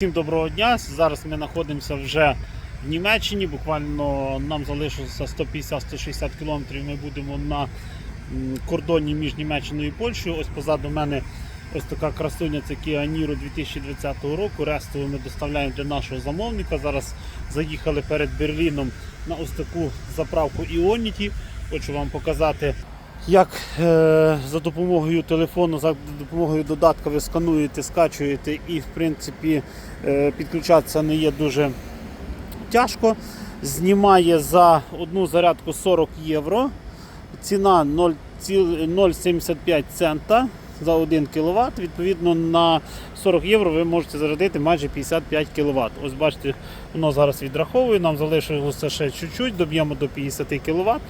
Всім доброго дня. Зараз ми знаходимося вже в Німеччині. Буквально нам залишилося 150-160 кілометрів. Ми будемо на кордоні між Німеччиною і Польщею. Ось позаду мене ось така красуня, це Kia Niro 2020 року. Рестову ми доставляємо для нашого замовника. Зараз заїхали перед Берліном на ось таку заправку Ionity. Хочу вам показати. Як е, за допомогою телефону, за допомогою додатка ви скануєте, скачуєте і в принципі е, підключатися не є дуже тяжко. Знімає за одну зарядку 40 євро. Ціна 0,75 цента за 1 кВт. Відповідно, на 40 євро ви можете зарядити майже 55 кВт. Ось бачите, воно зараз відраховує. Нам залишилося ще чуть-чуть, доб'ємо до 50 кВт.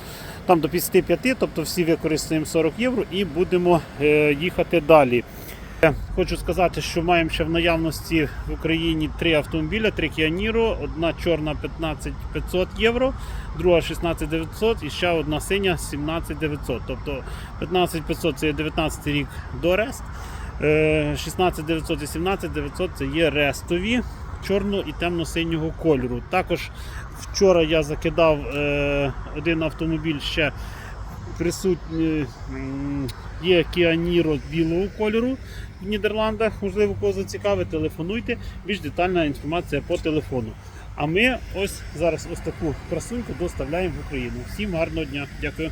Там до 55, тобто всі використаємо 40 євро і будемо е, їхати далі. Е, Хочу сказати, що маємо ще в наявності в Україні три автомобіля, три Kia одна чорна 15 500 євро, друга 16 900 і ще одна синя 17 900. Тобто 15 500 це є 19 рік до Рест, е, 16 900 і 17 900 це є рестові чорного і темно-синього кольору. Також вчора я закидав е, один автомобіль ще присутній. м, Є Kia білого кольору в Нідерландах, можливо, кого зацікавить, телефонуйте. Більш детальна інформація по телефону. А ми ось зараз ось таку красунку доставляємо в Україну. Всім гарного дня. Дякую.